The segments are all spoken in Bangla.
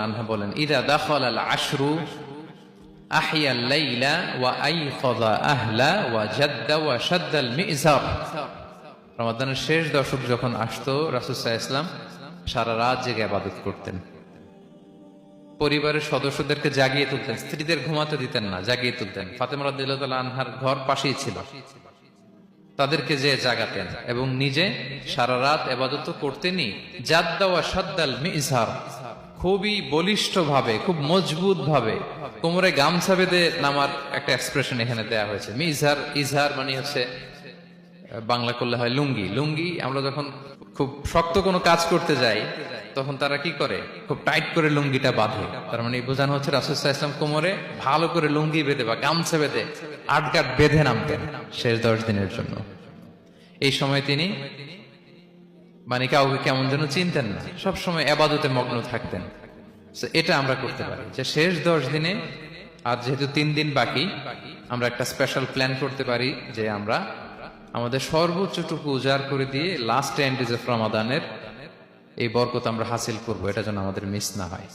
আনহা বলেন ওয়া ওয়া রমাদানের শেষ দশক যখন আসতো, রাসূল ইসলাম সারা রাত জেগে ইবাদত করতেন। পরিবারের সদস্যদেরকে জাগিয়ে তুলতেন, স্ত্রীদের ঘুমাতে দিতেন না, জাগিয়ে তুলতেন। ফাতেমা আনহার ঘর পাশেই ছিল। তাদেরকে যে জাগাতেন এবং নিজে সারা রাত এবাদত করতেনই। জাদ্দা ওয়া সাদ্দাল মিজহার খুবই বলিষ্ঠ ভাবে খুব মজবুত ভাবে কোমরে গামছা বেঁধে নামার একটা এক্সপ্রেশন এখানে দেয়া হয়েছে। মিজহার ইজহার মানে হচ্ছে, বাংলা করলে হয় লুঙ্গি। লুঙ্গি আমরা যখন খুব শক্ত কোনো কাজ করতে যাই তখন তারা কি করে? খুব টাইট করে লুঙ্গিটা বাঁধে। তার মানে বোঝানো হচ্ছে রাসুসাহ কোমরে ভালো করে লুঙ্গি বেঁধে বা গামছা বেঁধে আটগাট বেঁধে নামতেন শেষ দশ দিনের জন্য। এই সময় তিনি মানে কাউকে কেমন যেন চিনতেন না। সব সময় আবাদতে মগ্ন থাকতেন। এটা আমরা করতে পারি যে শেষ দশ দিনে আর যেহেতু তিন দিন বাকি, আমরা একটা স্পেশাল প্ল্যান করতে পারি যে আমরা আমাদের সর্বোচ্চটুকু উজাড় করে দিয়ে লাস্ট এন্ডেজ অফ রমাদানের এই বরকত আমরা হাসিল করব, এটা যেন আমাদের মিস না হয়।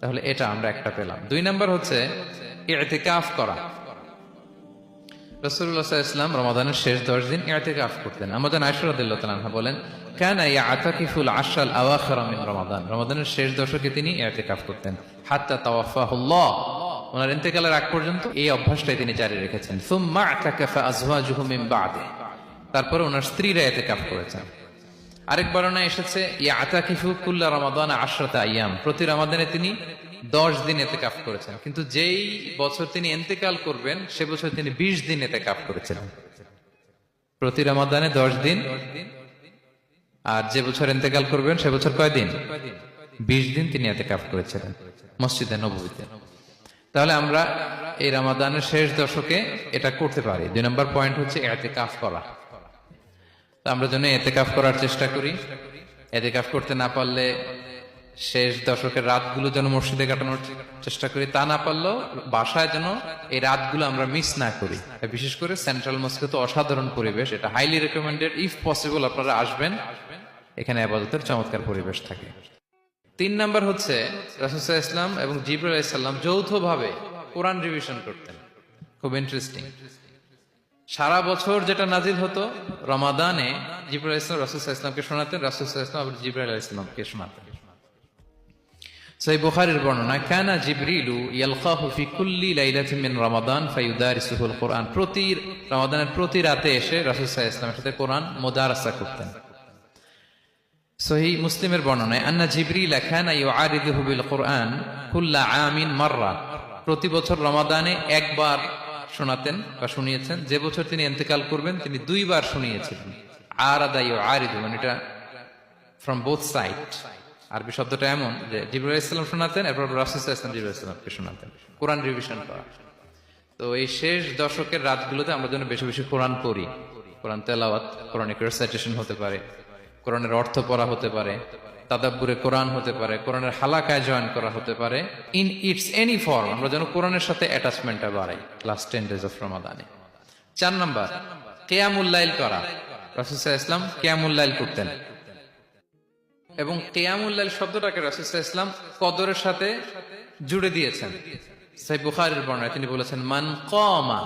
তাহলে এটা আমরা একটা পেলাম। দুই নাম্বার হচ্ছে করা। রমাদানের শেষ দশকে তিনি করতেন। ইন্তেকালের আগ পর্যন্ত এই অভ্যাসটাই তিনি জারি রেখেছেন। বাদে। তারপর ওনার স্ত্রীরা ইতিকাফ করেছেন। আরেক বর্ণনা এসেছে প্রতি রমাদানে তিনি দশ দিন এতে কাপ করেছেন। কিন্তু যেই বছর তিনি এন্তেকাল করবেন, সে বছর তিনি বিশ দিন এতে কাপ করেছিলেন প্রতি রমাদানে দশ দিন। আর যে বছর এন্তেকাল করবেন, সে বছর কয় দিন? বিশ দিন তিনি এতে কাপ করেছিলেন মসজিদে নবীতে তাহলে আমরা এই রামাদানের শেষ দশকে এটা করতে পারি। দুই নম্বর পয়েন্ট হচ্ছে এতে কাফ করা। আমরা যেন এতে কাফ করার চেষ্টা করি। এতে কাফ করতে না পারলে শেষ দশকের রাতগুলো যেন মসজিদে কাটানোর চেষ্টা করি। তা না পারলেও বাসায় যেন এই রাতগুলো আমরা মিস না করি। বিশেষ করে সেন্ট্রাল মস্কে তো অসাধারণ পরিবেশ। এটা হাইলি রেকমেন্ডেড ইফ পসিবল আপনারা আসবেন। এখানে আবাদতের চমৎকার পরিবেশ থাকে। তিন নাম্বার হচ্ছে রাসুসাহ ইসলাম এবং জিবরুল ইসলাম যৌথভাবে কোরআন রিভিশন করতেন। খুব ইন্টারেস্টিং সারা বছর যেটা নাজিল হতো, রমাদানে জিবরুল ইসলাম রাসুসাহ ইসলামকে শোনাতেন রাসুসাহ ইসলাম আবার জিবরুল ইসলামকে শোনাতেন। সেই বুখারীর বর্ণনা, কানা জিবরিলু ইয়ালকাহু ফি কুল্লি লাইলাতিন মিন রমাদান ফায়ুদারিসুহুল কোরআন প্রতি রমাদানের প্রতি রাতে এসে রাসূল সাল্লাল্লাহু আলাইহি সাথে কোরআন মুদারাসা করতেন। সহি মুসলিমের বর্ণনায়, আন্না জিবরিল কানা ইউআরিদুহু বিল কোরআন কুল্লা আমিন মাররা। প্রতি বছর রমাদানে একবার শোনাতেন বা শুনিয়েছেন। যে বছর তিনি ইন্তেকাল করবেন, তিনি দুইবার শুনিয়েছিলেন। আরাদা ইউআরিদু মানে এটা ফ্রম বোথ সাইড আরবি শব্দটা এমন যে জিবরুল ইসলাম শোনাতেন, এরপর রাসুল ইসলাম জিবরুল ইসলামকে শোনাতেন। কোরআন রিভিশন করা তো এই শেষ দশকের রাতগুলোতে আমরা যেন বেশি বেশি কোরআন পড়ি। কোরআন তেলাওয়াত কোরআনিক রেসাইটেশন হতে পারে। কোরআনের অর্থ পড়া হতে পারে, তাদাব্বুরে কোরআন হতে পারে, কোরআনের হালাকায় জয়েন করা হতে পারে ইন ইটস এনি ফর্ম আমরা যেন কোরআনের সাথে অ্যাটাচমেন্টটা বাড়াই লাস্ট টেন ডেজ অফ রমাদানে চার নাম্বার কেয়ামুল্লাইল করা। রাসুসাহ ইসলাম কেয়ামুল্লাইল করতেন। এবং কেয়ামুল্লাহ শব্দটাকে রাসুসাহ ইসলাম কদরের সাথে জুড়ে দিয়েছেন। সাই বুখারের বর্ণায় তিনি বলেছেন, মান কমা